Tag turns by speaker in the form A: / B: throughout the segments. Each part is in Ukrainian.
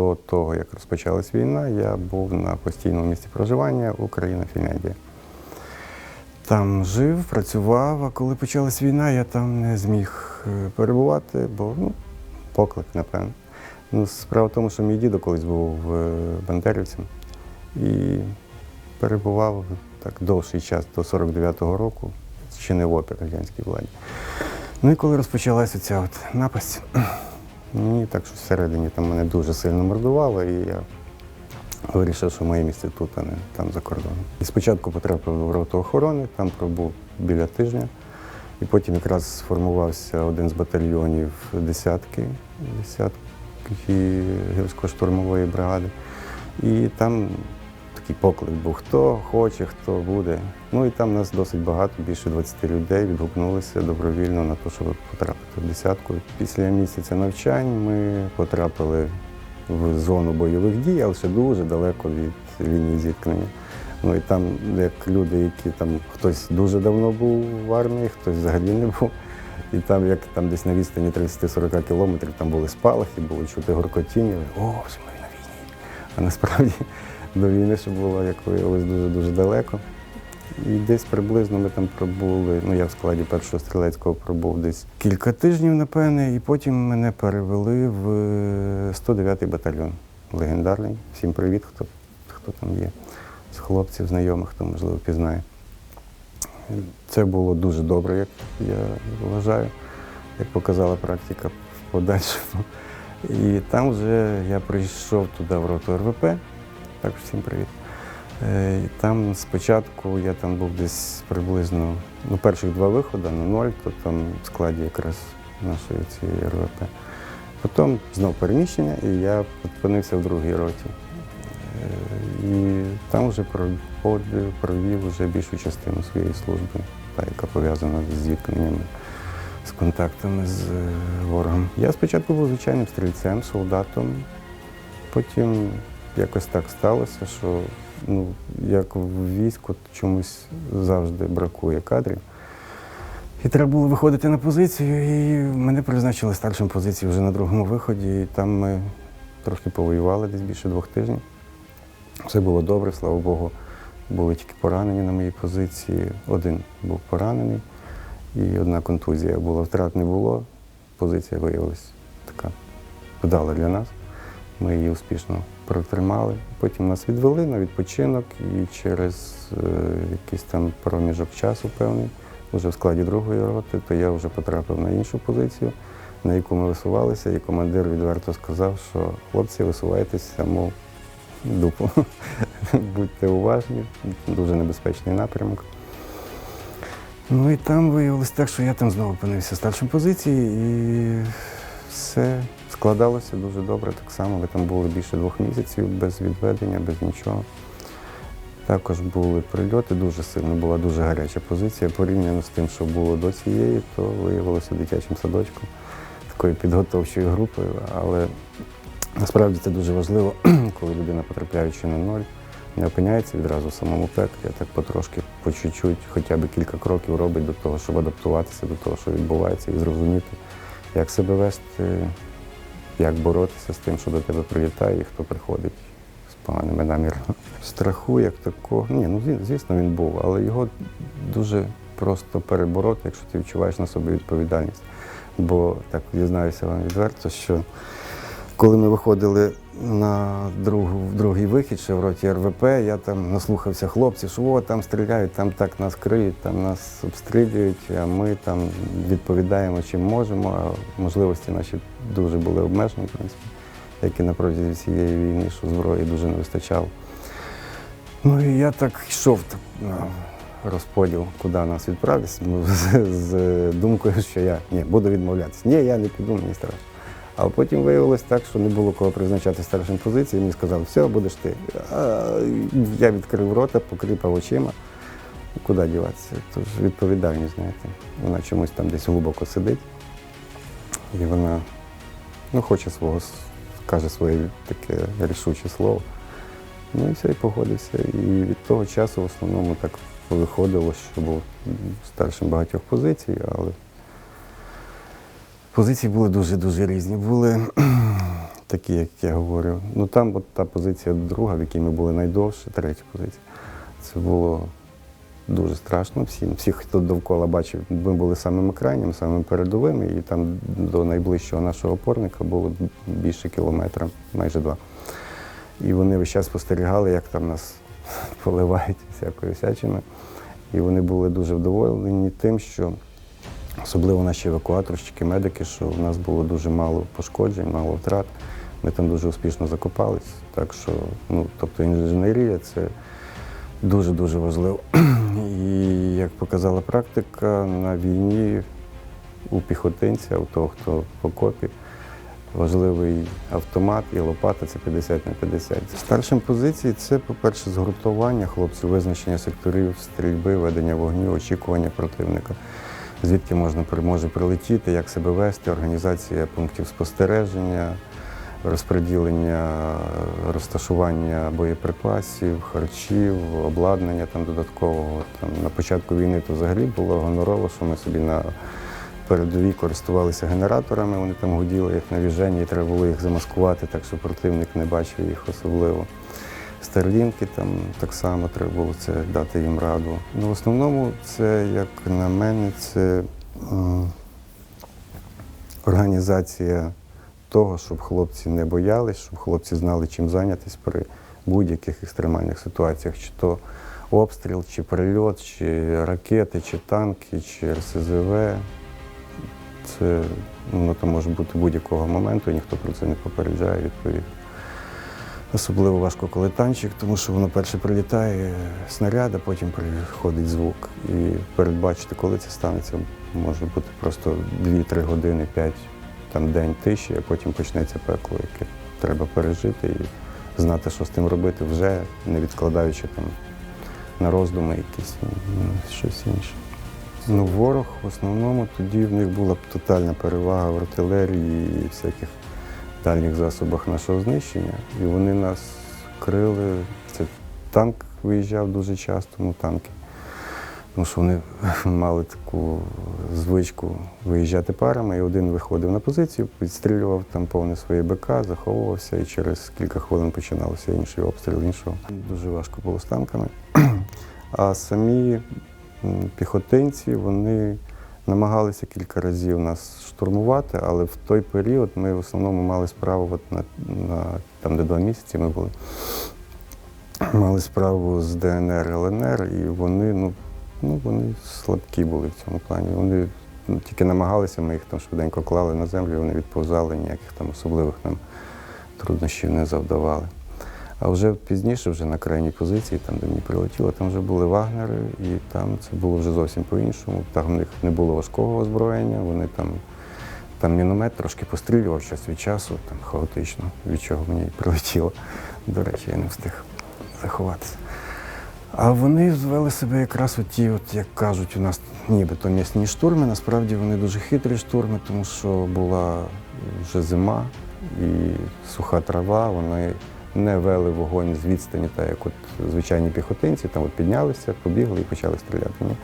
A: до того, як розпочалась війна, я був на постійному місці проживання Україна, Фінляндія. Там жив, працював, а коли почалась війна, я там не зміг е, перебувати, бо ну, поклик, напевно. Ну, справа в тому, що мій дідо колись був е, бандерівцем і перебував так довший час, до 49-го року, ще не в опір радянській владі. Ну і коли розпочалася ця от напасть, мені так що всередині там мене дуже сильно мордувало, і я вирішив, що моє місце тут, а не там за кордоном. І спочатку потрапив в роту охорони, там пробув біля тижня, і потім якраз сформувався один з батальйонів десятки, десятки гірсько-штурмової бригади. І там такий поклик був, хто хоче, хто буде. Ну і там нас досить багато, більше 20 людей відгукнулися добровільно на те, щоб потрапити в десятку. Після місяця навчань ми потрапили в зону бойових дій, але ще дуже далеко від лінії зіткнення. Ну і там, як люди, які там хтось дуже давно був в армії, хтось взагалі не був. І там, як там десь на відстані 30-40 кілометрів, там були спалахи, було чути гуркотіння. О, ми на війні. А насправді до війни ще було, як виявилось, дуже-дуже далеко. І десь приблизно ми там пробули, ну я в складі першого стрілецького пробув десь кілька тижнів, напевне, і потім мене перевели в 109-й батальйон. Легендарний. Всім привіт, хто, хто там є, з хлопців, знайомих, хто можливо пізнає. Це було дуже добре, як я вважаю, як показала практика в подальшому. І там вже я прийшов туди в роту РВП. Так, всім привіт. Е, і Там спочатку я там був десь приблизно ну, перших два виходи на ноль, то там в складі якраз нашої цієї РВП. Потім знов переміщення, і я опинився в другій роті. Е, І там вже проводив, провів вже більшу частину своєї служби, та, яка пов'язана з зіткненнями, з контактами з е, ворогом. Я спочатку був звичайним стрільцем, солдатом. Потім якось так сталося, що ну, як в війську чомусь завжди бракує кадрів. І треба було виходити на позицію, і мене призначили старшим позиції вже на другому виході. І там ми трохи повоювали десь більше двох тижнів. Все було добре, слава Богу. Були тільки поранені на моїй позиції. Один був поранений, і одна контузія була. Втрат не було. Позиція виявилася така вдала для нас. Ми її успішно протримали. Потім нас відвели на відпочинок, і через е, якийсь там проміжок часу певний, вже в складі другої роти, то я вже потрапив на іншу позицію, на яку ми висувалися, і командир відверто сказав, що хлопці, висувайтеся саму дупу. Будьте уважні, дуже небезпечний напрямок. Ну і там виявилось так, що я там знову опинився старшим позиції, і все складалося дуже добре. Так само ми там були більше двох місяців без відведення, без нічого. Також були прильоти, дуже сильно була дуже гаряча позиція. Порівняно з тим, що було до цієї, то виявилося дитячим садочком, такою підготовчою групою. Але насправді це дуже важливо, коли людина, потрапляючи на ноль, не опиняється відразу в самому пеклі, а так потрошки, по чуть-чуть, хоча б кілька кроків робить до того, щоб адаптуватися до того, що відбувається, і зрозуміти, як себе вести, як боротися з тим, що до тебе прилітає і хто приходить з поганими намірами. Страху як такого, ні, ну звісно, він був, але його дуже просто перебороти, якщо ти відчуваєш на собі відповідальність. Бо так дізнаюся вам відверто, що коли ми виходили на другу, другий вихід, ще в роті РВП, я там наслухався хлопців, що о, там стріляють, там так нас криють, там нас обстрілюють, а ми там відповідаємо чим можемо, а можливості наші дуже були обмежені, в принципі, як і на протязі всієї війни, що зброї дуже не вистачало. Ну і я так йшов на розподіл, куди нас відправити, з думкою, що я ні, буду відмовлятися. Ні, я не піду, мені страшно. А потім виявилось так, що не було кого призначати старшим позиції. Мені сказали, все, будеш ти. А я відкрив рота, покріпав очима. Куди діватися? Тож відповідальність, знаєте. Вона чомусь там десь глибоко сидить. І вона ну, хоче свого, каже своє таке рішуче слово. Ну і все, і погодився. І від того часу в основному так виходило, що був старшим багатьох позицій, але позиції були дуже-дуже різні. Були такі, як я говорю. Ну там от та позиція друга, в якій ми були найдовше, третя позиція. Це було дуже страшно всім. Всі, хто довкола бачив, ми були самими крайніми, самими передовими, і там до найближчого нашого опорника було більше кілометра, майже два. І вони весь час спостерігали, як там нас поливають всякою всячиною. І вони були дуже вдоволені тим, що особливо наші евакуаторщики, медики, що в нас було дуже мало пошкоджень, мало втрат. Ми там дуже успішно закопались. Так що, ну, тобто інженерія це дуже-дуже важливо. І як показала практика, на війні у піхотинця, у того, хто в окопі, важливий автомат і лопата це 50 на 50. Старшим позицій це, по-перше, згуртування хлопців, визначення секторів стрільби, ведення вогню, очікування противника, звідки можна може прилетіти, як себе вести, організація пунктів спостереження, розподілення, розташування боєприпасів, харчів, обладнання там додаткового. Там, на початку війни то взагалі було гонорово, що ми собі на передовій користувалися генераторами, вони там гуділи як на віжені, і треба було їх замаскувати, так що противник не бачив їх особливо. Старлінки там так само треба було це дати їм раду. Ну, в основному, це, як на мене, це організація того, щоб хлопці не боялись, щоб хлопці знали, чим зайнятися при будь-яких екстремальних ситуаціях, чи то обстріл, чи прильот, чи ракети, чи танки, чи РСЗВ. Це ну, то може бути будь-якого моменту, ніхто про це не попереджає відповідно. Особливо важко, коли танчик, тому що воно перше прилітає снаряд, а потім приходить звук. І передбачити, коли це станеться, може бути просто 2-3 години, 5 там день тиші, а потім почнеться пекло, яке треба пережити і знати, що з тим робити вже, не відкладаючи там на роздуми якісь ну, щось інше. Ну, ворог в основному тоді в них була б тотальна перевага в артилерії і всяких дальніх засобах нашого знищення. І вони нас крили. Це танк виїжджав дуже часто, ну танки. Тому що вони мали таку звичку виїжджати парами, і один виходив на позицію, відстрілював там повне своє БК, заховувався, і через кілька хвилин починалося інший обстріл іншого. Дуже важко було з танками. А самі піхотинці, вони намагалися кілька разів нас штурмувати, але в той період ми в основному мали справу от на, на там, де два місяці ми були. Мали справу з ДНР, ЛНР, і вони, ну, ну, вони слабкі були в цьому плані. Вони ну, тільки намагалися, ми їх там швиденько клали на землю, вони відповзали, ніяких там особливих нам труднощів не завдавали. А вже пізніше, вже на крайній позиції, там, де мені прилетіло, там вже були вагнери, і там це було вже зовсім по-іншому. Там в них не було важкого озброєння, вони там, там міномет трошки пострілював час від часу, там хаотично, від чого мені прилетіло. До речі, я не встиг заховатися. А вони звели себе якраз оті, от, як кажуть, у нас нібито м'ясні штурми. Насправді вони дуже хитрі штурми, тому що була вже зима і суха трава, вони не вели вогонь з відстані, так як от звичайні піхотинці, там от піднялися, побігли і почали стріляти. Ні.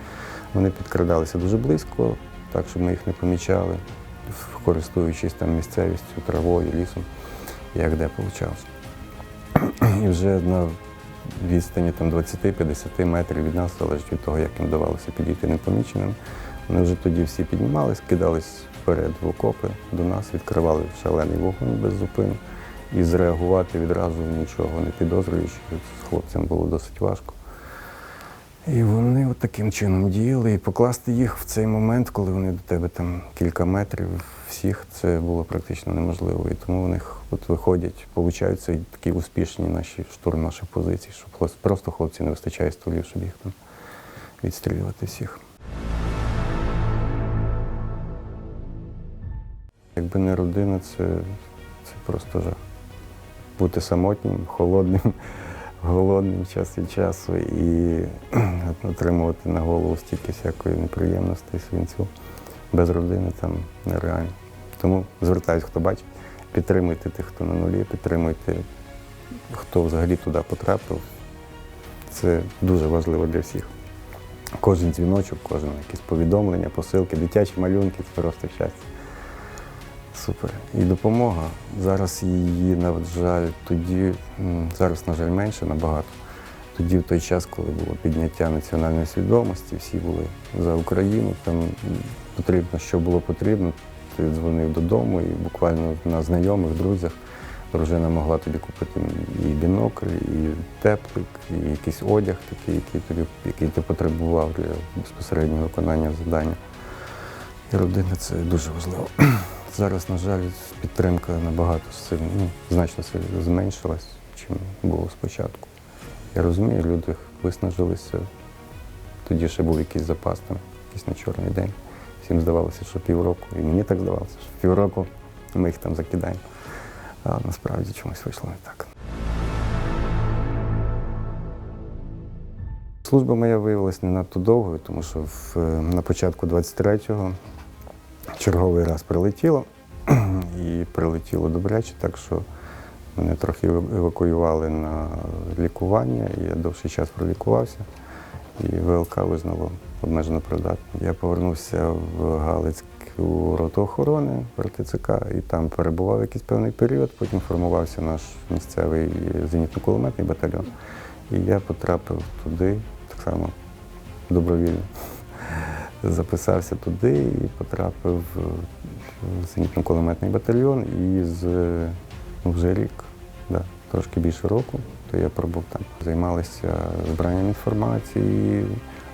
A: Вони підкрадалися дуже близько, так, щоб ми їх не помічали, користуючись там місцевістю, травою, лісом, як де вийшло. І вже на відстані там 20-50 метрів від нас, залежить від того, як їм вдавалося підійти непоміченим. Вони вже тоді всі піднімались, кидались вперед в окопи до нас, відкривали шалений вогонь без зупину. І зреагувати відразу нічого не підозрюючи, з хлопцям було досить важко. І вони от таким чином діяли. І покласти їх в цей момент, коли вони до тебе там кілька метрів, всіх це було практично неможливо. І тому в них от виходять, получаються такі успішні наші штурм наших позицій, що просто хлопці не вистачає стволів, щоб їх там відстрілювати всіх. Якби не родина, це, це просто жах. Бути самотнім, холодним, голодним час від часу і отримувати на голову стільки всякої неприємності, свинцю. Без родини там нереально. Тому звертаюсь, хто бачить, підтримуйте тих, хто на нулі, підтримуйте, хто взагалі туди потрапив. Це дуже важливо для всіх. Кожен дзвіночок, кожен якесь повідомлення, посилки, дитячі малюнки це просто щастя. Супер. І допомога. Зараз її, на жаль, тоді, зараз, на жаль, менше набагато. Тоді, в той час, коли було підняття національної свідомості, всі були за Україну, там потрібно, що було потрібно. Ти дзвонив додому і буквально на знайомих, друзях дружина могла тобі купити і бінокль, і теплик, і якийсь одяг такий, який, тобі, який ти потребував для безпосереднього виконання завдання. І родина це дуже важливо. Зараз, на жаль, підтримка набагато сильно, ну, значно зменшилась, чим було спочатку. Я розумію, люди виснажилися. Тоді ще був якийсь запас, там, якийсь на чорний день. Всім здавалося, що півроку, і мені так здавалося, що півроку ми їх там закидаємо. А насправді чомусь вийшло не так. Служба моя виявилася не надто довгою, тому що в, е, на початку 23-го черговий раз прилетіло, і прилетіло добряче, так що мене трохи евакуювали на лікування, і я довший час пролікувався, і ВЛК визнало обмежено придатним. Я повернувся в Галицьку роту охорони РТЦК, і там перебував якийсь певний період, потім формувався наш місцевий зенітно-кулеметний батальйон. І я потрапив туди так само добровільно. Записався туди і потрапив в зенітно-кулеметний батальйон. І з ну, вже рік, да, трошки більше року, то я пробув там. Займалися збиранням інформації,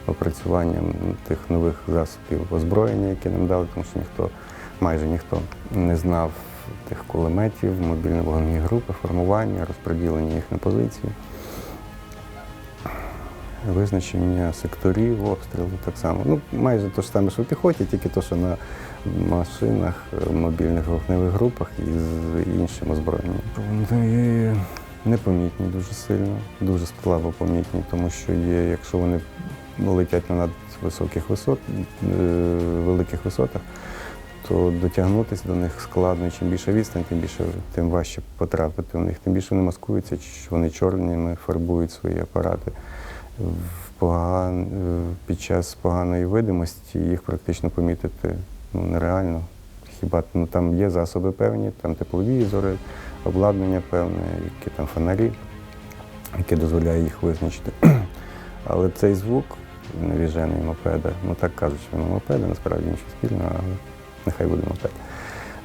A: опрацюванням тих нових засобів озброєння, які нам дали, тому що ніхто, майже ніхто не знав тих кулеметів, мобільно-вогневі групи, формування, розподілення їх на позиції. Визначення секторів, обстрілу так само. Ну, майже те ж саме, що в піхоті, тільки то, що на машинах, мобільних вогневих групах і з іншим озброєнням. Вони непомітні дуже сильно, дуже слабо помітні, тому що є, якщо вони летять на надвисоких висот, е, великих висотах, то дотягнутися до них складно. Чим більше відстань, тим більше тим важче потрапити в них. Тим більше вони маскуються, вони чорними фарбують свої апарати. Поган... е, Під час поганої видимості їх практично помітити ну, нереально. Хіба ну, там є засоби певні, там тепловізори, обладнання певне, які там фонарі, яке дозволяє їх визначити. Але цей звук навіжений мопеда, ну так кажуть, що воно мопеда, насправді нічого спільного, але нехай буде мопед.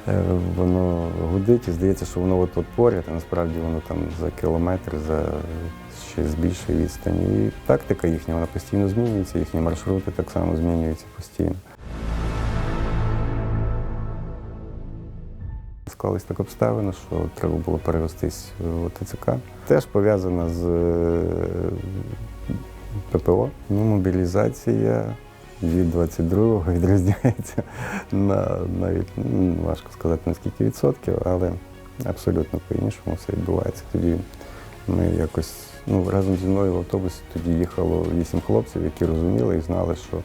A: Е, Воно гудить і здається, що воно от, от поряд, а насправді воно там за кілометр, за ще з більшої відстані. І тактика їхня, вона постійно змінюється, їхні маршрути так само змінюються постійно. Склались так обставини, що треба було перевестись в ТЦК. Теж пов'язана з е, ППО. Ну, мобілізація від 22-го відрізняється на навіть ну, важко сказати на скільки відсотків, але абсолютно по-іншому все відбувається. Тоді ми якось ну, разом зі мною в автобусі тоді їхало вісім хлопців, які розуміли і знали, що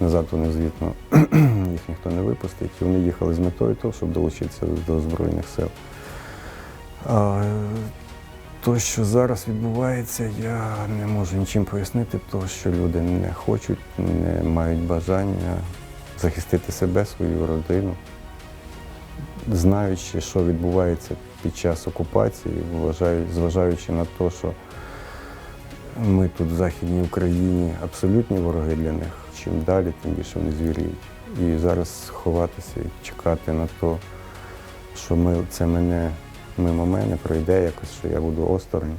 A: назад вони звітно їх ніхто не випустить. І вони їхали з метою того, щоб долучитися до Збройних сил. А, то, що зараз відбувається, я не можу нічим пояснити, тому що люди не хочуть, не мають бажання захистити себе, свою родину, знаючи, що відбувається під час окупації, зважаючи на те, що ми тут в Західній Україні абсолютні вороги для них. Чим далі, тим більше вони звіріють. І зараз ховатися і чекати на те, що ми, це мене мимо мене пройде якось, що я буду осторонь.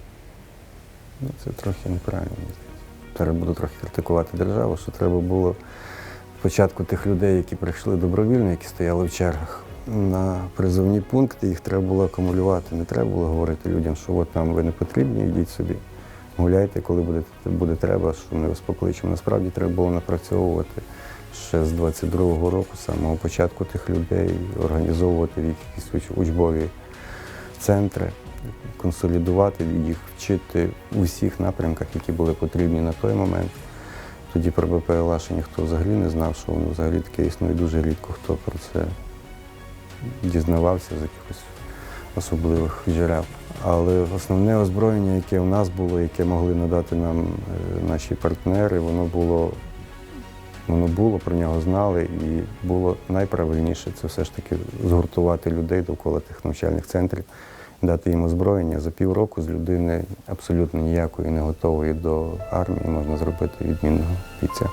A: Ну, це трохи неправильно. Зараз буду трохи критикувати державу, що треба було спочатку тих людей, які прийшли добровільно, які стояли в чергах. На призовні пункти їх треба було акумулювати. Не треба було говорити людям, що от нам ви не потрібні, йдіть собі. Гуляйте, коли буде, буде треба, що ми вас покличемо. Насправді треба було напрацьовувати ще з 22-го року, з самого початку тих людей, організовувати якісь учбові центри, консолідувати їх, вчити у всіх напрямках, які були потрібні на той момент. Тоді про БПЛА ще ніхто взагалі не знав, що воно взагалі таке існує. Дуже рідко хто про це дізнавався з якихось особливих джерел. Але основне озброєння, яке у нас було, яке могли надати нам е, наші партнери, воно було воно було, про нього знали, і було найправильніше це все ж таки згуртувати людей довкола тих навчальних центрів, дати їм озброєння. За півроку з людини абсолютно ніякої не готової до армії можна зробити відмінного бійця.